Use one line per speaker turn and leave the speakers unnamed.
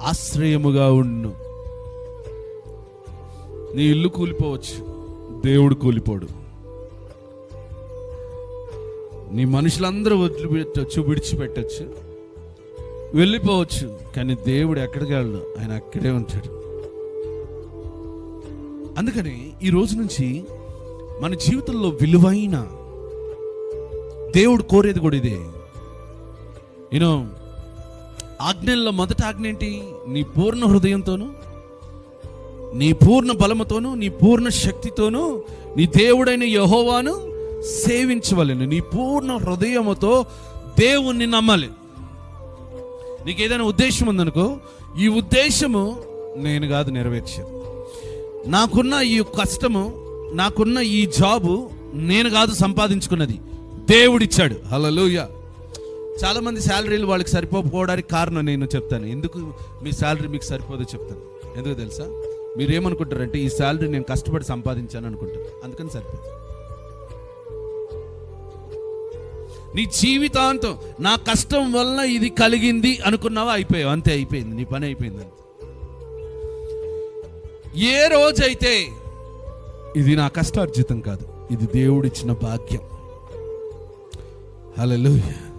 ఆశ్రయముగా ఉండు. నీ ఇల్లు కూలిపోవచ్చు. దేవుడు కూలిపోడు. నీ మనుషులందరూ వదిలిపెట్టచ్చు విడిచిపెట్టచ్చు. వెళ్ళిపోవచ్చు. కానీ దేవుడు ఎక్కడికి వెళ్ళడు. ఆయన అక్కడే ఉంటాడు. అందుకని ఈ రోజు నుంచి మన జీవితంలో విలువైన దేవుడు కోరేది కూడా ఇదే. యూనో ఆజ్ఞల్లో మొదట ఆజ్ఞ ఏంటి? నీ పూర్ణ హృదయంతోను నీ పూర్ణ బలముతోనూ నీ పూర్ణ శక్తితోను నీ దేవుడైన యహోవాను సేవించవలను. నీ పూర్ణ హృదయముతో దేవుణ్ణి నమ్మాలి నీకు ఏదైనా ఉద్దేశం ఉందనుకో ఈ ఉద్దేశము నేను కాదు నెరవేర్చేది. నాకున్న ఈ కష్టము నాకున్న ఈ జాబు నేను కాదు సంపాదించుకున్నది. దేవుడిచ్చాడు. హలోయ చాలా మంది శాలరీలు వాళ్ళకి సరిపోకపోవడానికి కారణం నేను చెప్తాను. ఎందుకు మీ శాలరీ మీకు సరిపోదో చెప్తాను. ఎందుకు తెలుసా? మీరు ఏమనుకుంటారంటే ఈ శాలరీ నేను కష్టపడి సంపాదించాను అనుకుంటారు. అందుకని సరిపోదు. నీ జీవితాంతం నా కష్టం వల్ల ఇది కలిగింది అనుకున్నావా? అయిపోయావు. అంతే అయిపోయింది. నీ పని అయిపోయింది అంతే. ఏ రోజైతే ఇది నా కష్టార్జితం కాదు ఇది దేవుడిచ్చిన భాగ్యం. హలో